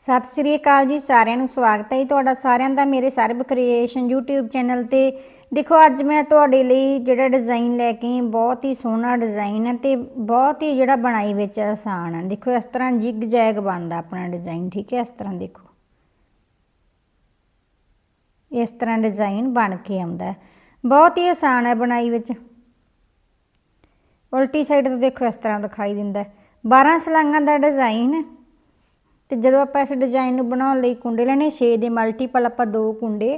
ਸਤਿ ਸ੍ਰੀ ਅਕਾਲ ਜੀ ਸਾਰਿਆਂ ਨੂੰ, ਸਵਾਗਤ ਹੈ ਜੀ ਤੁਹਾਡਾ ਸਾਰਿਆਂ ਦਾ ਮੇਰੇ ਸਰਬ ਕ੍ਰੀਏਸ਼ਨ YouTube ਚੈਨਲ ਤੇ। ਦੇਖੋ, ਅੱਜ ਮੈਂ ਤੁਹਾਡੇ ਲਈ ਜਿਹੜਾ ਡਿਜ਼ਾਈਨ ਲੈ ਕੇ ਆਈ, ਬਹੁਤ ਹੀ ਸੋਹਣਾ ਡਿਜ਼ਾਈਨ ਹੈ ਤੇ ਬਹੁਤ ਹੀ ਜਿਹੜਾ ਬਣਾਈ ਵਿੱਚ ਆਸਾਨ ਹੈ। ਦੇਖੋ, ਇਸ ਤਰ੍ਹਾਂ ਜਿਗ ਜੈਗ ਬਣਦਾ ਆਪਣਾ ਡਿਜ਼ਾਈਨ ਠੀਕ ਹੈ? ਇਸ ਤਰ੍ਹਾਂ ਦੇਖੋ। ਇਸ ਤਰ੍ਹਾਂ ਡਿਜ਼ਾਈਨ ਬਣ ਕੇ ਆਉਂਦਾ ਬਹੁਤ ਹੀ ਆਸਾਨ ਹੈ ਬਣਾਈ ਵਿੱਚ। ਉਲਟੀ ਸਾਈਡ ਤੋਂ ਦੇਖੋ, ਇਸ ਤਰ੍ਹਾਂ ਦਿਖਾਈ ਦਿੰਦਾ ਹੈ। 12 ਸਲਾਈਆਂ ਦਾ ਡਿਜ਼ਾਈਨ ਤੇ ਜਦੋਂ ਆਪਾਂ ਇਸ ਡਿਜ਼ਾਈਨ ਨੂੰ ਬਣਾਉਣ ਲਈ ਕੁੰਡੇ ਲੈਣੇ 6 ਦੇ ਮਲਟੀਪਲ ਆਪਾਂ ਦੋ ਕੁੰਡੇ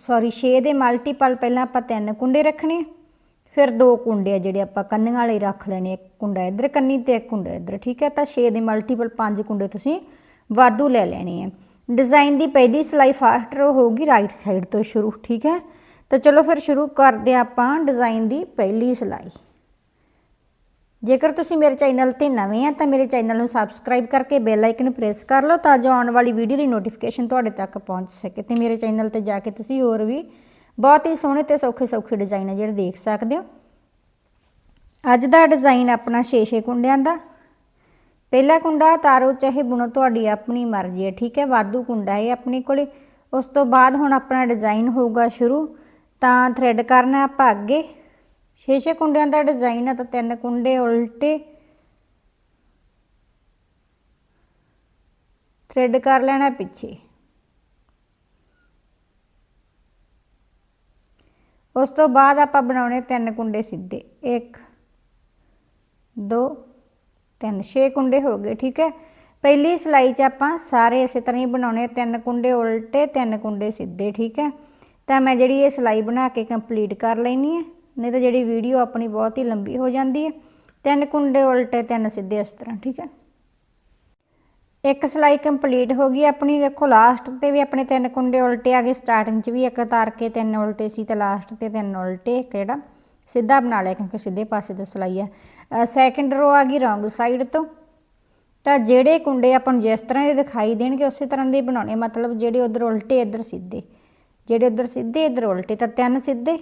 ਸੌਰੀ 6 ਦੇ ਮਲਟੀਪਲ ਪਹਿਲਾਂ ਆਪਾਂ ਤਿੰਨ ਕੁੰਡੇ ਰੱਖਣੇ, ਫਿਰ ਦੋ ਕੁੰਡੇ ਆ ਜਿਹੜੇ ਆਪਾਂ ਕੰਨਾਂ ਵਾਲੇ ਰੱਖ ਲੈਣੇ, ਇੱਕ ਕੁੰਡਾ ਇੱਧਰ ਕੰਨੀ ਤੇ ਇੱਕ ਕੁੰਡਾ ਇੱਧਰ, ਠੀਕ ਹੈ? ਤਾਂ 6 ਦੇ ਮਲਟੀਪਲ ਪੰਜ ਕੁੰਡੇ ਤੁਸੀਂ ਵਾਧੂ ਲੈ ਲੈਣੇ ਆ। ਡਿਜ਼ਾਈਨ ਦੀ ਪਹਿਲੀ ਸਿਲਾਈ ਫਾਸਟ ਰੋ ਹੋਊਗੀ ਰਾਈਟ ਸਾਈਡ ਤੋਂ ਸ਼ੁਰੂ, ਠੀਕ ਹੈ? ਤਾਂ ਚਲੋ ਫਿਰ ਸ਼ੁਰੂ ਕਰਦੇ ਹਾਂ ਆਪਾਂ ਡਿਜ਼ਾਈਨ ਦੀ ਪਹਿਲੀ ਸਿਲਾਈ। ਜੇਕਰ ਤੁਸੀਂ ਮੇਰੇ ਚੈਨਲ ਤੇ ਨਵੇਂ ਆ ਤਾਂ ਮੇਰੇ ਚੈਨਲ ਨੂੰ ਸਬਸਕ੍ਰਾਈਬ ਕਰਕੇ ਬੈਲ ਆਈਕਨ ਪ੍ਰੈਸ ਕਰ ਲਓ ਤਾਂ ਜੋ ਆਉਣ ਵਾਲੀ ਵੀਡੀਓ ਦੀ ਨੋਟੀਫਿਕੇਸ਼ਨ ਤੁਹਾਡੇ ਤੱਕ ਪਹੁੰਚ ਸਕੇ ਤੇ ਮੇਰੇ ਚੈਨਲ ਤੇ ਜਾ ਕੇ ਤੁਸੀਂ ਹੋਰ ਵੀ ਬਹੁਤ ਹੀ ਸੋਹਣੇ ਤੇ ਸੌਖੇ ਸੌਖੇ ਡਿਜ਼ਾਈਨ ਆ ਜਿਹੜੇ ਦੇਖ ਸਕਦੇ ਹੋ। ਅੱਜ ਦਾ ਡਿਜ਼ਾਈਨ ਆਪਣਾ 6-6 ਕੁੰਡਿਆਂ ਦਾ। ਪਹਿਲਾ ਕੁੰਡਾ ਤਾਰੋ ਚਾਹੇ ਬੁਣੋ, ਤੁਹਾਡੀ ਆਪਣੀ ਮਰਜ਼ੀ ਹੈ ਠੀਕ ਹੈ? ਵਾਧੂ ਕੁੰਡਾ ਹੈ ਆਪਣੇ ਕੋਲੇ। ਉਸ ਤੋਂ ਬਾਅਦ ਹੁਣ ਆਪਣਾ ਡਿਜ਼ਾਈਨ ਹੋਊਗਾ ਸ਼ੁਰੂ। ਤਾਂ ਥ੍ਰੈਡ ਕਰਨਾ ਆਪਾਂ ਅੱਗੇ। 6-6 ਕੁੰਡਿਆਂ ਦਾ ਡਿਜ਼ਾਈਨ ਹੈ ਤਾਂ ਤਿੰਨ ਕੁੰਡੇ ਉਲਟੇ। ਥ੍ਰੈਡ ਕਰ ਲੈਣਾ ਪਿੱਛੇ। ਉਸ ਤੋਂ ਬਾਅਦ ਆਪਾਂ ਬਣਾਉਣੇ ਤਿੰਨ ਕੁੰਡੇ ਸਿੱਧੇ। 1 2 ਤਿੰਨ। 6 ਕੁੰਡੇ ਹੋ ਗਏ, ਠੀਕ ਹੈ? ਪਹਿਲੀ ਸਿਲਾਈ 'ਚ ਆਪਾਂ ਸਾਰੇ ਇਸੇ ਤਰ੍ਹਾਂ ਹੀ ਬਣਾਉਣੇ ਤਿੰਨ ਕੁੰਡੇ ਉਲਟੇ, ਤਿੰਨ ਕੁੰਡੇ ਸਿੱਧੇ, ਠੀਕ ਹੈ? ਤਾਂ ਮੈਂ ਜਿਹੜੀ ਇਹ ਸਿਲਾਈ ਬਣਾ ਕੇ ਕੰਪਲੀਟ ਕਰ ਲੈਣੀ ਹੈ। ਨਹੀਂ ਤਾਂ ਜਿਹੜੀ ਵੀਡੀਓ ਆਪਣੀ ਬਹੁਤ ਹੀ ਲੰਬੀ ਹੋ ਜਾਂਦੀ ਹੈ। ਤਿੰਨ ਕੁੰਡੇ ਉਲਟੇ, ਤਿੰਨ ਸਿੱਧੇ ਇਸ ਤਰ੍ਹਾਂ, ਠੀਕ ਹੈ। ਇੱਕ ਸਲਾਈ ਕੰਪਲੀਟ ਹੋ ਗਈ ਆਪਣੀ, ਦੇਖੋ ਲਾਸਟ ਤੇ ਵੀ ਆਪਣੇ ਤਿੰਨ ਕੁੰਡੇ ਉਲਟੇ ਆ ਗਏ। ਸਟਾਰਟਿੰਗ 'ਚ ਵੀ ਇੱਕ ਤਾਰ ਕੇ ਤਿੰਨ ਉਲਟੇ ਸੀ ਤੇ ਲਾਸਟ ਤੇ ਤਿੰਨ ਉਲਟੇ, ਇੱਕ ਜਿਹੜਾ ਸਿੱਧਾ ਬਣਾ ਲਿਆ ਕਿਉਂਕਿ ਸਿੱਧੇ ਪਾਸੇ ਤੋਂ ਸਲਾਈ ਆ ਸੈਕਿੰਡ ਰੋ ਆ ਗਈ ਰੌਂਗ ਸਾਈਡ ਤੋਂ। ਤਾਂ ਜਿਹੜੇ ਕੁੰਡੇ ਆਪਾਂ ਨੂੰ ਜਿਸ ਤਰ੍ਹਾਂ ਦੇ ਦਿਖਾਈ ਦੇਣਗੇ, ਉਸੇ ਤਰ੍ਹਾਂ ਦੇ ਬਣਾਉਣੇ। ਮਤਲਬ ਜਿਹੜੇ ਉਧਰ ਉਲਟੇ, ਇੱਧਰ ਸਿੱਧੇ। ਜਿਹੜੇ ਉਧਰ ਸਿੱਧੇ, ਇੱਧਰ ਉਲਟੇ। ਤਾਂ ਤਿੰਨ ਸਿੱਧੇ।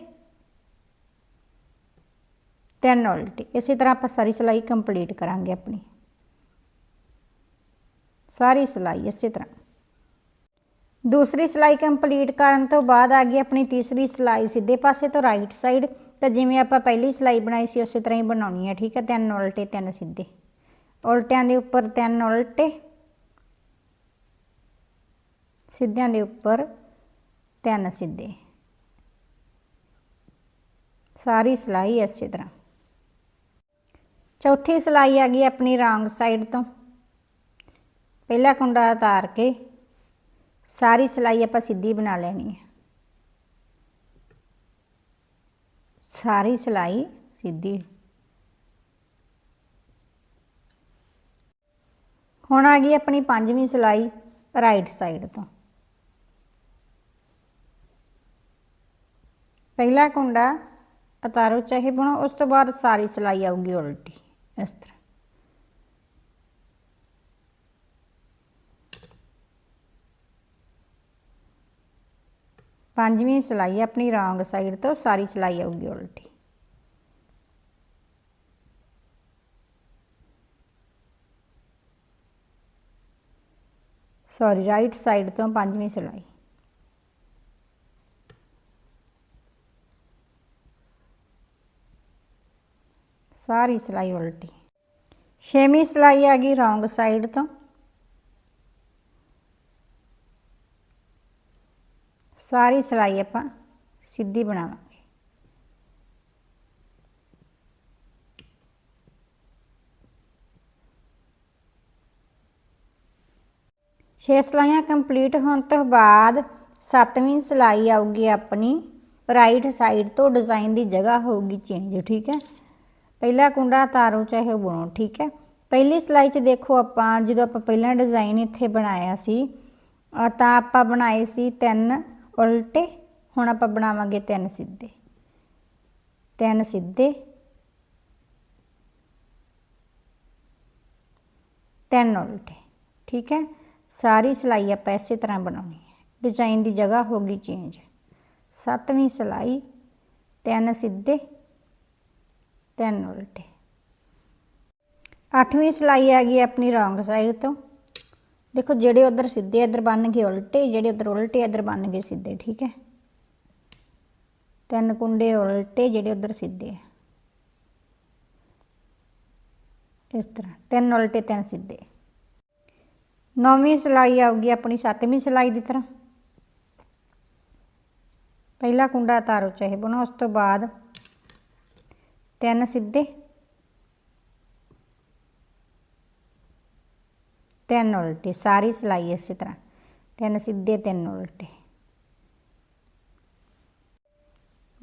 ਤਿੰਨ ਉਲਟੇ। ਇਸੇ ਤਰ੍ਹਾਂ ਆਪਾਂ ਸਾਰੀ ਸਿਲਾਈ ਕੰਪਲੀਟ ਕਰਾਂਗੇ ਆਪਣੀ। ਸਾਰੀ ਸਿਲਾਈ ਇਸੇ ਤਰ੍ਹਾਂ। ਦੂਸਰੀ ਸਿਲਾਈ ਕੰਪਲੀਟ ਕਰਨ ਤੋਂ ਬਾਅਦ ਆ ਗਈ ਆਪਣੀ ਤੀਸਰੀ ਸਿਲਾਈ ਸਿੱਧੇ ਪਾਸੇ ਤੋਂ ਰਾਈਟ ਸਾਈਡ ਤਾਂ ਜਿਵੇਂ ਆਪਾਂ ਪਹਿਲੀ ਸਿਲਾਈ ਬਣਾਈ ਸੀ, ਉਸੇ ਤਰ੍ਹਾਂ ਹੀ ਬਣਾਉਣੀ ਹੈ ਠੀਕ ਹੈ ਤਿੰਨ ਉਲਟੇ, ਤਿੰਨ ਸਿੱਧੇ। ਉਲਟਿਆਂ ਦੇ ਉੱਪਰ ਤਿੰਨ ਉਲਟੇ, ਸਿੱਧਿਆਂ ਦੇ ਉੱਪਰ ਤਿੰਨ ਸਿੱਧੇ। ਸਾਰੀ ਸਿਲਾਈ ਇਸੇ ਤਰ੍ਹਾਂ। ਚੌਥੀ ਸਲਾਈ ਆ ਗਈ ਆਪਣੀ ਰੌਂਗ ਸਾਈਡ ਤੋਂ। ਪਹਿਲਾ ਕੁੰਡਾ ਉਤਾਰ ਕੇ ਸਾਰੀ ਸਲਾਈ ਆਪਾਂ ਸਿੱਧੀ ਬਣਾ ਲੈਣੀ ਹੈ। ਸਾਰੀ ਸਲਾਈ ਸਿੱਧੀ। ਹੁਣ ਆ ਗਈ ਆਪਣੀ ਪੰਜਵੀਂ ਸਲਾਈ ਰਾਈਟ ਸਾਈਡ ਤੋਂ। ਪਹਿਲਾ ਕੁੰਡਾ ਉਤਾਰੋ, ਚਾਹੇ ਬਣੋ, ਉਸ ਤੋਂ ਬਾਅਦ ਸਾਰੀ ਸਲਾਈ ਆਊਗੀ ਉਲਟੀ। ਇਸ ਤਰ੍ਹਾਂ ਪੰਜਵੀਂ ਸਲਾਈ ਆਪਣੀ ਰੌਂਗ ਸਾਈਡ ਤੋਂ ਸਾਰੀ ਸਲਾਈ ਆਊਗੀ ਉਲਟੀ। ਸੌਰੀ ਰਾਈਟ ਸਾਈਡ ਤੋਂ ਪੰਜਵੀਂ ਸਲਾਈ। ਸਾਰੀ ਸਿਲਾਈ ਉਲਟੀ। ਛੇਵੀਂ ਸਿਲਾਈ ਆ ਗਈ ਰੌਂਗ ਸਾਈਡ ਤੋਂ। ਸਾਰੀ ਸਿਲਾਈ ਆਪਾਂ ਸਿੱਧੀ ਬਣਾਵਾਂਗੇ। ਛੇ ਸਿਲਾਈਆਂ ਕੰਪਲੀਟ ਹੋਣ ਤੋਂ ਬਾਅਦ ਸੱਤਵੀਂ ਸਿਲਾਈ ਆਊਗੀ ਆਪਣੀ। ਰਾਈਟ ਸਾਈਡ ਤੋਂ ਡਿਜ਼ਾਈਨ ਦੀ ਜਗ੍ਹਾ ਹੋਊਗੀ ਚੇਂਜ, ਠੀਕ ਹੈ? ਪਹਿਲਾ ਕੁੰਡਾ ਤਾਰੋ ਚਾਹੇ ਉਹ ਬੁਣੋ, ਠੀਕ ਹੈ? ਪਹਿਲੀ ਸਲਾਈ 'ਚ ਦੇਖੋ ਆਪਾਂ, ਜਦੋਂ ਆਪਾਂ ਪਹਿਲਾਂ ਡਿਜ਼ਾਈਨ ਇੱਥੇ ਬਣਾਇਆ ਸੀ ਤਾਂ ਆਪਾਂ ਬਣਾਏ ਸੀ ਤਿੰਨ ਉਲਟੇ, ਹੁਣ ਆਪਾਂ ਬਣਾਵਾਂਗੇ ਤਿੰਨ ਸਿੱਧੇ। ਤਿੰਨ ਸਿੱਧੇ। ਤਿੰਨ ਉਲਟੇ, ਠੀਕ ਹੈ? ਸਾਰੀ ਸਲਾਈ ਆਪਾਂ ਇਸੇ ਤਰ੍ਹਾਂ ਬਣਾਉਣੀ ਹੈ। ਡਿਜ਼ਾਈਨ ਦੀ ਜਗ੍ਹਾ ਹੋਗੀ ਚੇਂਜ ਸੱਤਵੀਂ ਸਲਾਈ, ਤਿੰਨ ਸਿੱਧੇ। ਤਿੰਨ ਉਲਟੇ। ਅੱਠਵੀਂ ਸਲਾਈ ਆ ਗਈ ਆਪਣੀ ਰੌਂਗ ਸਾਈਡ ਤੋਂ। ਦੇਖੋ, ਜਿਹੜੇ ਉਧਰ ਸਿੱਧੇ ਇਧਰ ਬਣ ਗਏ ਉਲਟੇ, ਜਿਹੜੇ ਉਧਰ ਉਲਟੇ ਇਧਰ ਬਣ ਗਏ ਸਿੱਧੇ, ਠੀਕ ਹੈ? ਤਿੰਨ ਕੁੰਡੇ ਉਲਟੇ, ਜਿਹੜੇ ਉਧਰ ਸਿੱਧੇ ਆ। ਇਸ ਤਰ੍ਹਾਂ, ਤਿੰਨ ਉਲਟੇ, ਤਿੰਨ ਸਿੱਧੇ। ਨੌਵੀਂ ਸਿਲਾਈ ਆਊਗੀ ਆਪਣੀ ਸੱਤਵੀਂ ਸਿਲਾਈ ਦੀ ਤਰ੍ਹਾਂ। ਪਹਿਲਾ ਕੁੰਡਾ ਤਾਰੋ ਚਾਹੇ ਬਣੋ, ਉਸ ਤੋਂ ਬਾਅਦ ਤਿੰਨ ਸਿੱਧੇ। ਤਿੰਨ ਉਲਟੇ, ਸਾਰੀ ਸਿਲਾਈ ਇਸੇ ਤਰ੍ਹਾਂ। ਤਿੰਨ ਸਿੱਧੇ, ਤਿੰਨ ਉਲਟੇ।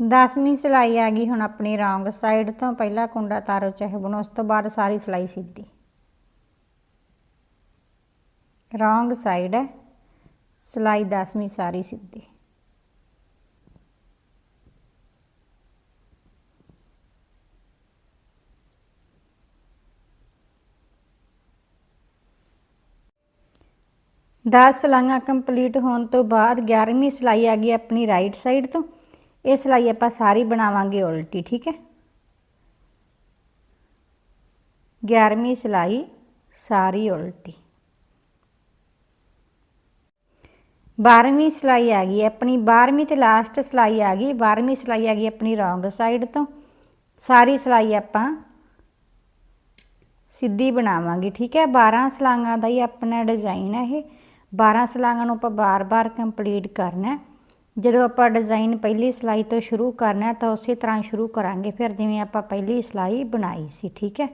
ਦਸਵੀਂ ਸਿਲਾਈ ਆ ਗਈ ਹੁਣ ਆਪਣੀ ਰੌਂਗ ਸਾਈਡ ਤੋਂ। ਪਹਿਲਾ ਕੁੰਡਾ ਤਾਰੋ ਚਾਹੇ ਬਣੋ, ਉਸ ਤੋਂ ਬਾਅਦ ਸਾਰੀ ਸਿਲਾਈ ਸਿੱਧੀ। ਰੌਂਗ ਸਾਈਡ ਹੈ ਸਿਲਾਈ ਦਸਵੀਂ ਸਾਰੀ ਸਿੱਧੀ। ਦਸ ਸਿਲਾਈਆਂ ਕੰਪਲੀਟ ਹੋਣ ਤੋਂ ਬਾਅਦ 11ਵੀਂ ਸਿਲਾਈ ਆ ਗਈ ਆਪਣੀ ਰਾਈਟ ਸਾਈਡ ਤੋਂ। ਇਹ ਸਿਲਾਈ ਆਪਾਂ ਸਾਰੀ ਬਣਾਵਾਂਗੇ ਉਲਟੀ, ਠੀਕ ਹੈ? 11ਵੀਂ ਸਿਲਾਈ, ਸਾਰੀ ਉਲਟੀ। 12ਵੀਂ ਸਿਲਾਈ ਆ ਗਈ ਆਪਣੀ 12ਵੀਂ ਤੇ ਲਾਸਟ ਸਿਲਾਈ ਆ ਗਈ। 12ਵੀਂ ਸਿਲਾਈ ਆ ਗਈ ਆਪਣੀ ਰੌਂਗ ਸਾਈਡ ਤੋਂ। ਸਾਰੀ ਸਿਲਾਈ ਆਪਾਂ ਸਿੱਧੀ ਬਣਾਵਾਂਗੇ, ਠੀਕ ਹੈ? 12 ਸਲਾਈਆਂ ਦਾ ਹੀ ਆਪਣਾ ਡਿਜ਼ਾਈਨ ਹੈ ਇਹ। 12 ਸਲਾਈਆਂ ਨੂੰ ਆਪਾਂ ਬਾਰ-ਬਾਰ ਕੰਪਲੀਟ ਕਰਨਾ ਜਦੋਂ ਆਪਾਂ ਡਿਜ਼ਾਈਨ ਪਹਿਲੀ ਸਿਲਾਈ ਤੋਂ ਸ਼ੁਰੂ ਕਰਨਾ ਤਾਂ ਉਸੇ ਤਰ੍ਹਾਂ ਸ਼ੁਰੂ ਕਰਾਂਗੇ। ਫਿਰ ਜਿਵੇਂ ਆਪਾਂ ਪਹਿਲੀ ਸਿਲਾਈ ਬਣਾਈ ਸੀ, ਠੀਕ ਹੈ।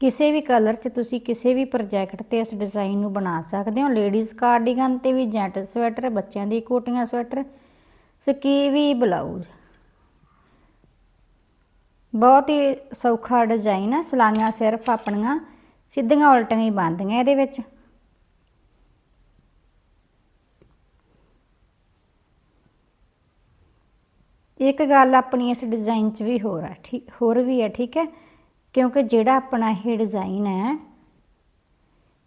ਕਿਸੇ ਵੀ ਕਲਰ 'ਚ ਤੁਸੀਂ ਕਿਸੇ ਵੀ ਪ੍ਰੋਜੈਕਟ ਤੇ ਇਸ ਡਿਜ਼ਾਈਨ ਨੂੰ ਬਣਾ ਸਕਦੇ ਹੋ। ਲੇਡੀਜ਼ ਕਾਰਡੀਗਨ ਤੇ ਵੀ ਜੈਂਟ ਸਵੈਟਰ ਬੱਚਿਆਂ ਦੀ ਕੋਟੀਆਂ ਸਵੈਟਰ ਸਕੀਵੀ ਬਲਾਊਜ਼ ਬਹੁਤ ਹੀ ਸੌਖਾ ਡਿਜ਼ਾਈਨ ਹੈ। ਸਲਾਈਆਂ ਸਿਰਫ ਆਪਣੀਆਂ ਸਿੱਧੀਆਂ ਉਲਟੀਆਂ ਹੀ ਬਣਦੀਆਂ ਇਹਦੇ ਵਿੱਚ। ਇੱਕ ਗੱਲ ਆਪਣੀ ਇਸ ਡਿਜ਼ਾਈਨ 'ਚ ਵੀ ਹੋਰ ਹੈ ਠੀਕ ਹੋਰ ਵੀ ਹੈ ਠੀਕ ਹੈ? ਕਿਉਂਕਿ ਜਿਹੜਾ ਆਪਣਾ ਇਹ ਡਿਜ਼ਾਈਨ ਹੈ,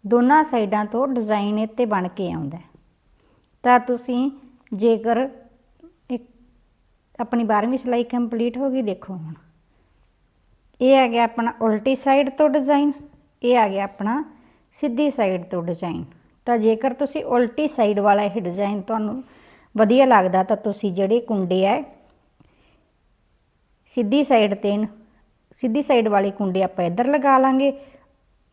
ਦੋਨਾਂ ਸਾਈਡਾਂ ਤੋਂ ਡਿਜ਼ਾਈਨ ਇੱਥੇ ਬਣ ਕੇ ਆਉਂਦਾ ਤਾਂ ਤੁਸੀਂ ਜੇਕਰ ਇੱਕ ਆਪਣੀ 12ਵੀਂ ਸਿਲਾਈ ਕੰਪਲੀਟ ਹੋ ਗਈ, ਦੇਖੋ ਹੁਣ। ਇਹ ਆ ਗਿਆ ਆਪਣਾ ਉਲਟੀ ਸਾਈਡ ਤੋਂ ਡਿਜ਼ਾਈਨ ਇਹ ਆ ਗਿਆ ਆਪਣਾ ਸਿੱਧੀ ਸਾਈਡ ਤੋਂ ਡਿਜ਼ਾਈਨ ਤਾਂ ਜੇਕਰ ਤੁਸੀਂ ਉਲਟੀ ਸਾਈਡ ਵਾਲਾ ਇਹ ਡਿਜ਼ਾਈਨ ਤੁਹਾਨੂੰ ਵਧੀਆ ਲੱਗਦਾ ਤਾਂ ਤੁਸੀਂ ਜਿਹੜੇ ਕੁੰਡੇ ਆ, ਸਿੱਧੀ ਸਾਈਡ ਤੇ ਸਿੱਧੀ ਸਾਈਡ ਵਾਲੇ ਕੁੰਡੇ ਆਪਾਂ ਇੱਧਰ ਲਗਾ ਲਾਂਗੇ,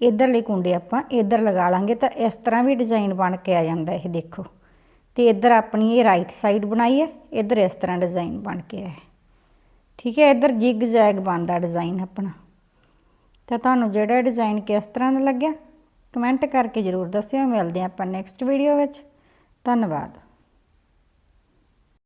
ਇੱਧਰਲੇ ਕੁੰਡੇ ਆਪਾਂ ਇੱਧਰ ਲਗਾ ਲਾਂਗੇ ਤਾਂ ਇਸ ਤਰ੍ਹਾਂ ਵੀ ਡਿਜ਼ਾਈਨ ਬਣ ਕੇ ਆ ਜਾਂਦਾ ਇਹ ਦੇਖੋ। ਤੇ ਇੱਧਰ ਆਪਣੀ ਇਹ ਰਾਈਟ ਸਾਈਡ ਬਣਾਈ ਹੈ ਇੱਧਰ ਇਸ ਤਰ੍ਹਾਂ ਡਿਜ਼ਾਈਨ ਬਣ ਕੇ ਆਇਆ ਠੀਕ ਹੈ, ਇੱਧਰ ਜਿਗ ਜੈਗ ਬਣਦਾ ਡਿਜ਼ਾਈਨ ਆਪਣਾ। ਤਾਂ ਤੁਹਾਨੂੰ ਜਿਹੜਾ ਡਿਜ਼ਾਈਨ ਕਿਸ ਤਰ੍ਹਾਂ ਦਾ ਲੱਗਿਆ? ਕਮੈਂਟ ਕਰਕੇ ਜ਼ਰੂਰ ਦੱਸਿਓ। ਮਿਲਦੇ ਹਾਂ ਆਪਾਂ ਨੈਕਸਟ ਵੀਡੀਓ ਵਿੱਚ। ਧੰਨਵਾਦ।